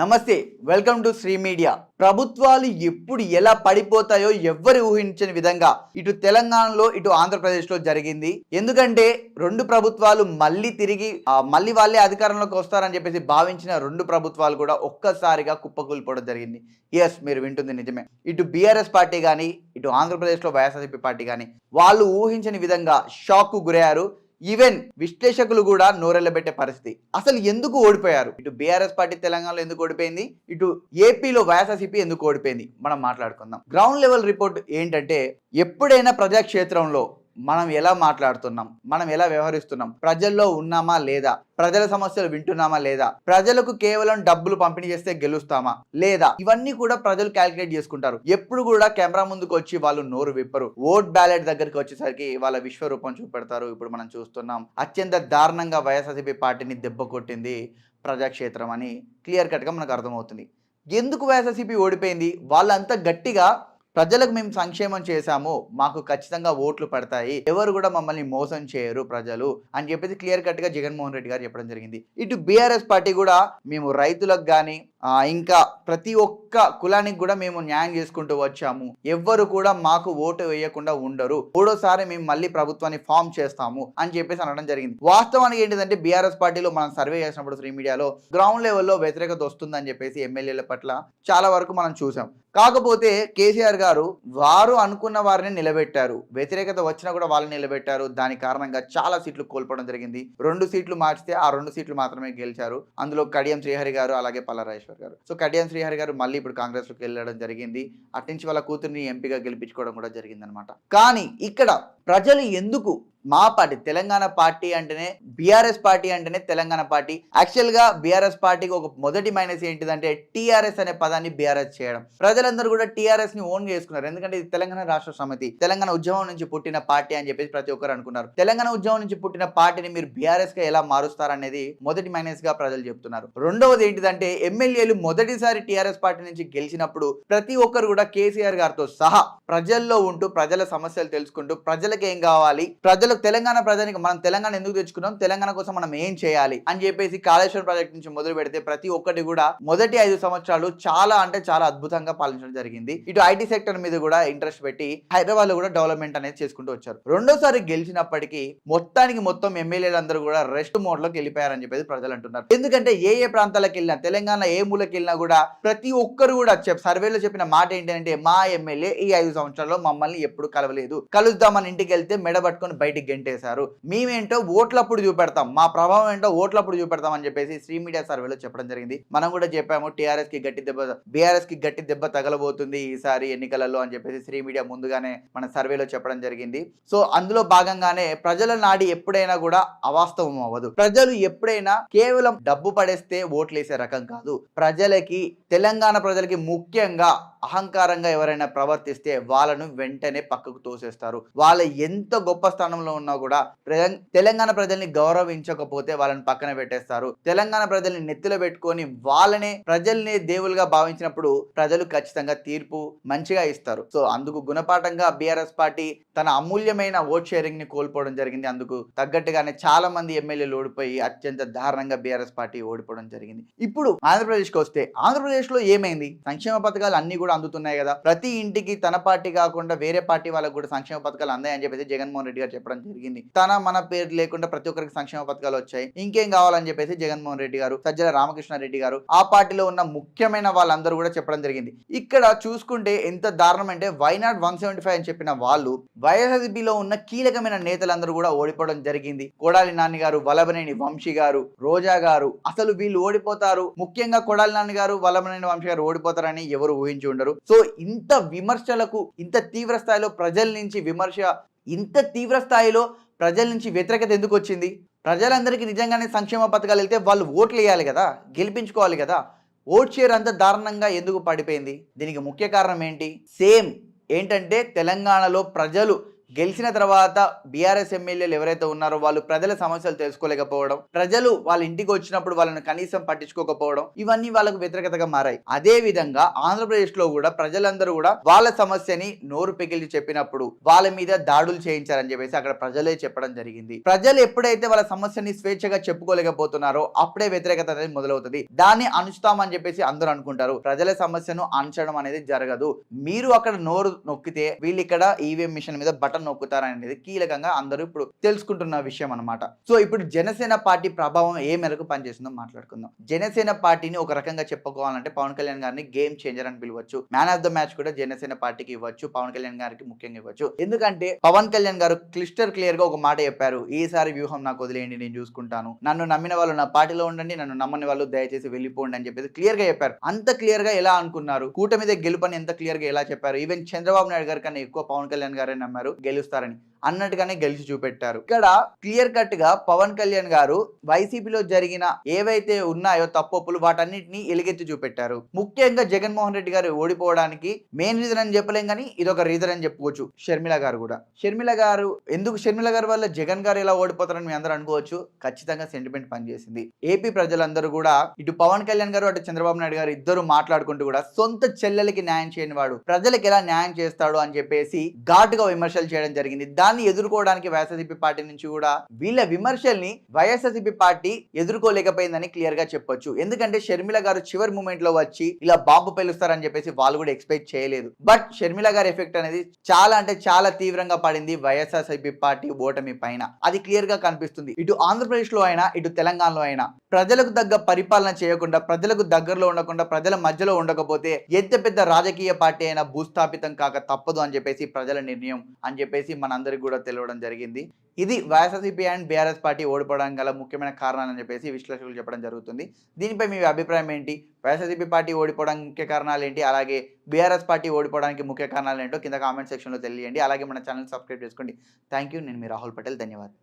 నమస్తే welcome to Shri media. ప్రభుత్వాలు ఎప్పుడు ఎలా పడిపోతాయో ఎవ్వరు ఊహించని విధంగా ఇటు తెలంగాణలో ఇటు ఆంధ్రప్రదేశ్లో జరిగింది. ఎందుకంటే రెండు ప్రభుత్వాలు మళ్ళీ తిరిగి మళ్ళీ వాళ్ళే అధికారంలోకి వస్తారని చెప్పేసి భావించిన రెండు ప్రభుత్వాలు కూడా ఒక్కసారిగా కుప్పకూలిపోవడం జరిగింది. ఎస్ మీరు వింటుంది నిజమే. ఇటు బీఆర్ఎస్ పార్టీ కానీ ఇటు ఆంధ్రప్రదేశ్లో వైఎస్ఆర్సీపీ పార్టీ కానీ వాళ్ళు ఊహించని విధంగా షాక్కు గురయ్యారు. ఈవెన్ విశ్లేషకులు కూడా నోరెళ్ళబెట్టే పరిస్థితి. అసలు ఎందుకు ఓడిపోయారు? ఇటు బీఆర్ఎస్ పార్టీ తెలంగాణలో ఎందుకు ఓడిపోయింది? ఇటు ఏపీలో వైఎస్ఆర్సీపీ ఎందుకు ఓడిపోయింది? మనం మాట్లాడుకుందాం. గ్రౌండ్ లెవెల్ రిపోర్ట్ ఏంటంటే ఎప్పుడైనా ప్రజాక్షేత్రంలో మనం ఎలా మాట్లాడుతున్నాం? మనం ఎలా వ్యవహరిస్తున్నాం? ప్రజల్లో ఉన్నామా లేదా? ప్రజల సమస్యలు వింటున్నామా లేదా? ప్రజలకు కేవలం డబ్బులు పంపిణీ చేస్తే గెలుస్తామా లేదా? ఇవన్నీ కూడా ప్రజలు క్యాలిక్యులేట్ చేసుకుంటారు. ఎప్పుడు కూడా కెమెరా ముందుకు వచ్చి వాళ్ళు నోరు విప్పరు. ఓట్ బ్యాలెట్ దగ్గరికి వచ్చేసరికి వాళ్ళ విశ్వరూపం చూపెడతారు. ఇప్పుడు మనం చూస్తున్నాం అత్యంత దారుణంగా వైఎస్ఆర్సీపీ పార్టీని దెబ్బ కొట్టింది ప్రజాక్షేత్రం అని క్లియర్ కట్గా మనకు అర్థమవుతుంది. ఎందుకు వైఎస్ఆర్సీపీ ఓడిపోయింది? వాళ్ళంతా గట్టిగా ప్రజలకు మేము సంక్షేమం చేశాము మాకు ఖచ్చితంగా ఓట్లు పడతాయి ఎవరు కూడా మమ్మల్ని మోసం చేయరు ప్రజలు అని చెప్పేసి క్లియర్ కట్గా జగన్మోహన్ రెడ్డి గారు చెప్పడం జరిగింది. ఇటు బీఆర్ఎస్ పార్టీ కూడా మేము రైతులకు కానీ ఇంకా ప్రతి ఒక్క కులానికి కూడా మేము న్యాయం చేసుకుంటూ వచ్చాము. ఎవ్వరు కూడా మాకు ఓటు వేయకుండా ఉండరు. మూడోసారి మేము మళ్ళీ ప్రభుత్వాన్ని ఫామ్ చేస్తాము అని చెప్పేసి అనడం జరిగింది. వాస్తవానికి ఏంటిదంటే బీఆర్ఎస్ పార్టీలో మనం సర్వే చేసినప్పుడు శ్రీ మీడియాలో గ్రౌండ్ లెవెల్లో వ్యతిరేకత వస్తుందని చెప్పేసి ఎమ్మెల్యేల పట్ల చాలా వరకు మనం చూసాం. కాకపోతే కేసీఆర్ గారు వారు అనుకున్న వారిని నిలబెట్టారు. వ్యతిరేకత వచ్చినా కూడా వాళ్ళని నిలబెట్టారు. దాని కారణంగా చాలా సీట్లు కోల్పోవడం జరిగింది. రెండు సీట్లు మార్చితే ఆ రెండు సీట్లు మాత్రమే గెలిచారు. అందులో కడియం శ్రీహరి గారు అలాగే పల్లరాజేశ్వర్ గారు. సో కడియం శ్రీహరి గారు మళ్ళీ ఇప్పుడు కాంగ్రెస్లోకి వెళ్ళడం జరిగింది. అట్నుంచి వాళ్ళ కూతుర్ని ఎంపీగా గెలిపించుకోవడం కూడా జరిగిందనమాట. కానీ ఇక్కడ ప్రజలు ఎందుకు మా పార్టీ తెలంగాణ పార్టీ అంటేనే బీఆర్ఎస్ పార్టీ అంటేనే తెలంగాణ పార్టీ. యాక్చువల్గా బీఆర్ఎస్ పార్టీకి ఒక మొదటి మైనస్ ఏంటిదంటే టీఆర్ఎస్ అనే పదాన్ని బీఆర్ఎస్ చేయడం. ప్రజలందరూ కూడా టీఆర్ఎస్ని ఓన్ చేసుకున్నారు. ఎందుకంటే ఇది తెలంగాణ రాష్ట్ర సమితి. తెలంగాణ ఉద్యమం నుంచి పుట్టిన పార్టీ అని చెప్పేసి ప్రతి ఒక్కరు అనుకున్నారు. తెలంగాణ ఉద్యమం నుంచి పుట్టిన పార్టీని మీరు బీఆర్ఎస్గా ఎలా మారుస్తారనేది మొదటి మైనస్గా ప్రజలు చెప్తున్నారు. రెండవది ఏంటిదంటే ఎమ్మెల్యేలు మొదటిసారి టీఆర్ఎస్ పార్టీ నుంచి గెలిచినప్పుడు ప్రతి ఒక్కరు కూడా కేసీఆర్ గారితో సహా ప్రజల్లో ఉంటూ ప్రజల సమస్యలు తెలుసుకుంటూ ప్రజలకు ఏం కావాలి ప్రజలకు తెలంగాణ ప్రజానికి మనం తెలంగాణ ఎందుకు తెచ్చుకున్నాం? తెలంగాణ కోసం మనం ఏం చేయాలి? అని చెప్పేసి కాళేశ్వరం ప్రాజెక్ట్ నుంచి మొదలు పెడితే ప్రతి ఒక్కటి కూడా మొదటి ఐదు సంవత్సరాలు చాలా అంటే చాలా అద్భుతంగా పాలించడం జరిగింది. ఇటు ఐటీ సెక్టర్ మీద కూడా ఇంట్రెస్ట్ పెట్టి హైదరాబాద్లో కూడా డెవలప్మెంట్ అనేది చేసుకుంటూ వచ్చారు. రెండోసారి గెలిచినప్పటికీ మొత్తానికి మొత్తం ఎమ్మెల్యేలందరూ కూడా రెస్ట్ మోడ్లోకి వెళ్ళిపోయారని చెప్పేసి ప్రజలు అంటున్నారు. ఎందుకంటే ఏ ఏ ప్రాంతాలకు వెళ్ళినా తెలంగాణ ఏ మూలకి వెళ్ళినా కూడా ప్రతి ఒక్కరు కూడా చెప్ సర్వేలో చెప్పిన మాట ఏంటంటే మా ఎమ్మెల్యే ఈ ఐదు సంవత్సరాల్లో మమ్మల్ని ఎప్పుడు కలవలేదు. కలుద్దామని ఇంటికి వెళ్తే మెడ పట్టుకొని బయటికి గెంటేశారు. మేమేంటో ఓట్లప్పుడు చూపెడతాం. మా ప్రభావం ఏంటో ఓట్లప్పుడు చూపెడతాం అని చెప్పేసి శ్రీ మీడియా సర్వేలో చెప్పడం జరిగింది. మనం కూడా చెప్పాము టీఆర్ఎస్కి గట్టి దెబ్బ బీఆర్ఎస్కి గట్టి దెబ్బ తగలబోతుంది ఈసారి ఎన్నికలలో అని చెప్పేసి శ్రీ మీడియా ముందుగానే మన సర్వేలో చెప్పడం జరిగింది. సో అందులో భాగంగానే ప్రజల నాడి ఎప్పుడైనా కూడా అవాస్తవం అవ్వదు. ప్రజలు ఎప్పుడైనా కేవలం డబ్బు పడేస్తే ఓట్లేసే రకం కాదు. ప్రజలకి తెలంగాణ ప్రజలకి ముఖ్యంగా అహంకారంగా ఎవరైనా ప్రవర్తిస్తే వాళ్ళను వెంటనే పక్కకు తోసేస్తారు. వాళ్ళ ఎంత గొప్ప స్థానంలో ఉన్నా కూడా తెలంగాణ ప్రజల్ని గౌరవించకపోతే వాళ్ళని పక్కన పెట్టేస్తారు. తెలంగాణ ప్రజల్ని నెత్తిలో పెట్టుకొని వాళ్ళనే ప్రజల్ని దేవులుగా భావించినప్పుడు ప్రజలు ఖచ్చితంగా తీర్పు మంచిగా ఇస్తారు. సో అందుకు గుణపాఠంగా బీఆర్ఎస్ పార్టీ తన అమూల్యమైన ఓట్ షేరింగ్ని కోల్పోవడం జరిగింది. అందుకు తగ్గట్టుగానే చాలా మంది ఎమ్మెల్యేలు ఓడిపోయి అత్యంత దారుణంగా బీఆర్ఎస్ పార్టీ ఓడిపోవడం జరిగింది. ఇప్పుడు ఆంధ్రప్రదేశ్కి వస్తే ఆంధ్రప్రదేశ్లో ఏమైంది? సంక్షేమ పథకాలు అన్ని కూడా అందుతున్నాయి కదా. ప్రతి ఇంటికి తన పార్టీ కాకుండా వేరే పార్టీ వాళ్ళకు కూడా సంక్షేమ పథకాలు అందాయని చెప్పేసి జగన్మోహన్ రెడ్డి గారు చెప్పడం జరిగింది. తన మన పేరు లేకుండా ప్రతి ఒక్కరికి సంక్షేమ పథకాలు వచ్చాయి. ఇంకేం కావాలని చెప్పేసి జగన్మోహన్ రెడ్డి గారు సజ్జల రామకృష్ణారెడ్డి గారు ఆ పార్టీలో ఉన్న ముఖ్యమైన వాళ్ళందరూ కూడా చెప్పడం జరిగింది. ఇక్కడ చూసుకుంటే ఎంత దారుణం అంటే వైనాట్ వన్ సెవెంటీ ఫైవ్ అని చెప్పిన వాళ్ళు వైఎస్ఆర్సీపీలో ఉన్న కీలకమైన నేతలందరూ కూడా ఓడిపోవడం జరిగింది. కొడాలి నాని గారు వలభనేని వంశీ గారు రోజా గారు అసలు వీళ్ళు ఓడిపోతారు. ముఖ్యంగా కొడాలి నాని గారు వలభనేని వంశీ గారు ఓడిపోతారని ఎవరు ఊహించి ఉండరు. సో ఇంత విమర్శలకు ఇంత తీవ్ర స్థాయిలో ప్రజల నుంచి విమర్శ ఇంత తీవ్ర స్థాయిలో ప్రజల నుంచి వ్యతిరేకత ఎందుకు వచ్చింది? ప్రజలందరికీ నిజంగానే సంక్షేమ పథకాలు వెళ్తే వాళ్ళు ఓట్లు వేయాలి కదా గెలిపించుకోవాలి కదా. ఓట్ షేర్ అంత దారుణంగా ఎందుకు పడిపోయింది? దీనికి ముఖ్య కారణం ఏంటి? సేమ్ ఏంటంటే తెలంగాణలో ప్రజలు గెలిచిన తర్వాత బీఆర్ఎస్ ఎమ్మెల్యేలు ఎవరైతే ఉన్నారో వాళ్ళు ప్రజల సమస్యలు తెలుసుకోలేకపోవడం ప్రజలు వాళ్ళ ఇంటికి వచ్చినప్పుడు వాళ్ళని కనీసం పట్టించుకోకపోవడం ఇవన్నీ వాళ్ళకు వ్యతిరేకతగా మారాయి. అదే విధంగా ఆంధ్రప్రదేశ్లో కూడా ప్రజలందరూ కూడా వాళ్ళ సమస్యని నోరు పెగిలి చెప్పినప్పుడు వాళ్ళ మీద దాడులు చేయించారని చెప్పేసి అక్కడ ప్రజలే చెప్పడం జరిగింది. ప్రజలు ఎప్పుడైతే వాళ్ళ సమస్యని స్వేచ్ఛగా చెప్పుకోలేకపోతున్నారో అప్పుడే వ్యతిరేకత అనేది మొదలవుతుంది. దాన్ని అణుస్తామని చెప్పేసి అందరూ అనుకుంటారు. ప్రజల సమస్యను అణచడం అనేది జరగదు. మీరు అక్కడ నోరు నొక్కితే వీళ్ళు ఇక్కడ ఈవీఎం మిషన్ మీద బటన్ నొక్కుతారనేది కీలకంగా అందరూ ఇప్పుడు తెలుసుకుంటున్న విషయం అన్నమాట. సో ఇప్పుడు జనసేన పార్టీ ప్రభావం ఏ మేరకు పనిచేస్తుందో మాట్లాడుకుందాం. జనసేన పార్టీని ఒక రకంగా చెప్పుకోవాలంటే పవన్ కళ్యాణ్ గారిని గేమ్ చేంజర్ అని పిలవచ్చు. మ్యాన్ ఆఫ్ ద మ్యాచ్ కూడా జనసేన పార్టీకి ఇవ్వచ్చు. పవన్ కళ్యాణ్ గారికి ముఖ్యంగా ఇవ్వచ్చు. ఎందుకంటే పవన్ కళ్యాణ్ గారు క్లిస్టర్ క్లియర్గా ఒక మాట చెప్పారు. ఈసారి వ్యూహం నాకు వదిలేయండి నేను చూసుకుంటాను. నన్ను నమ్మిన వాళ్ళు నా పార్టీలో ఉండండి నన్ను నమ్మని వాళ్ళు దయచేసి వెళ్ళిపోండి అని చెప్పేసి క్లియర్గా చెప్పారు. అంత క్లియర్గా ఎలా అనుకున్నారు? కూటమి మీద గెలుపని ఎంత క్లియర్గా ఎలా చెప్పారు? ఈవెన్ చంద్రబాబు నాయుడు గారి కన్నా ఎక్కువ పవన్ కళ్యాణ్ గారే నమ్మారు. గెలుస్తారని. అన్నట్టుగానే గెలిచి చూపెట్టారు. ఇక్కడ క్లియర్ కట్గా పవన్ కళ్యాణ్ గారు వైసీపీలో జరిగిన ఏవైతే ఉన్నాయో తప్పొప్పులు వాటన్నిటిని ఎలుగెత్తి చూపెట్టారు. ముఖ్యంగా జగన్మోహన్ రెడ్డి గారు ఓడిపోవడానికి మెయిన్ రీజన్ అని చెప్పలేం కానీ ఇది ఒక రీజన్ అని చెప్పుకోవచ్చు షర్మిల గారు కూడా. షర్మిల గారు ఎందుకు షర్మిల గారి వల్ల జగన్ గారు ఎలా ఓడిపోతారని మీ అందరూ అనుకోవచ్చు. ఖచ్చితంగా సెంటిమెంట్ పనిచేసింది. ఏపీ ప్రజలందరూ కూడా ఇటు పవన్ కళ్యాణ్ గారు అటు చంద్రబాబు నాయుడు గారు ఇద్దరు మాట్లాడుకుంటూ కూడా సొంత చెల్లెలకి న్యాయం చేయని వాడు ప్రజలకు ఎలా న్యాయం చేస్తాడు అని చెప్పేసి ఘాటుగా విమర్శలు చేయడం జరిగింది. దాన్ని ఎదుర్కోవడానికి వైఎస్ఆర్సీపీ పార్టీ నుంచి కూడా వీళ్ళ విమర్శల్ని వైఎస్ఆర్సీపీ పార్టీ ఎదుర్కోలేకపోయిందని క్లియర్గా చెప్పొచ్చు. ఎందుకంటే షర్మిల గారు చివరి మూమెంట్లో వచ్చి ఇలా బాంబు పేలుస్తారని చెప్పేసి వాళ్ళు కూడా ఎక్స్పెక్ట్ చేయలేదు. బట్ షర్మిల గారి ఎఫెక్ట్ అనేది చాలా అంటే చాలా తీవ్రంగా పడింది వైఎస్ఆర్సీపీ పార్టీ ఓటమి పైన. అది క్లియర్గా కనిపిస్తుంది. ఇటు ఆంధ్రప్రదేశ్లో అయినా ఇటు తెలంగాణలో అయినా ప్రజలకు తగ్గ పరిపాలన చేయకుండా ప్రజలకు దగ్గరలో ఉండకుండా ప్రజల మధ్యలో ఉండకపోతే ఎంత పెద్ద రాజకీయ పార్టీ అయినా భూస్థాపితం కాక తప్పదు అని చెప్పేసి ప్రజల నిర్ణయం అని చెప్పేసి వారికి కూడా తెలియడం జరిగింది. ఇది వైఎస్ఆర్సీపీ అండ్ బీఆర్ఎస్ పార్టీ ఓడిపోవడానికి గల ముఖ్యమైన కారణాలని చెప్పేసి విశ్లేషకులు చెప్పడం జరుగుతుంది. దీనిపై మీ అభిప్రాయం ఏంటి? వైఎస్ఆర్సీపీ పార్టీ ఓడిపోవడానికి ముఖ్య కారణాలు ఏంటి? అలాగే బీఆర్ఎస్ పార్టీ ఓడిపోవడానికి ముఖ్య కారణాలు ఏంటో కింద కామెంట్ సెక్షన్లో తెలియండి అలాగే మన ఛానల్ సబ్స్క్రైబ్ చేసుకోండి. థ్యాంక్ యూ నేను మీ రాహుల్ పటేల్. ధన్యవాదాలు.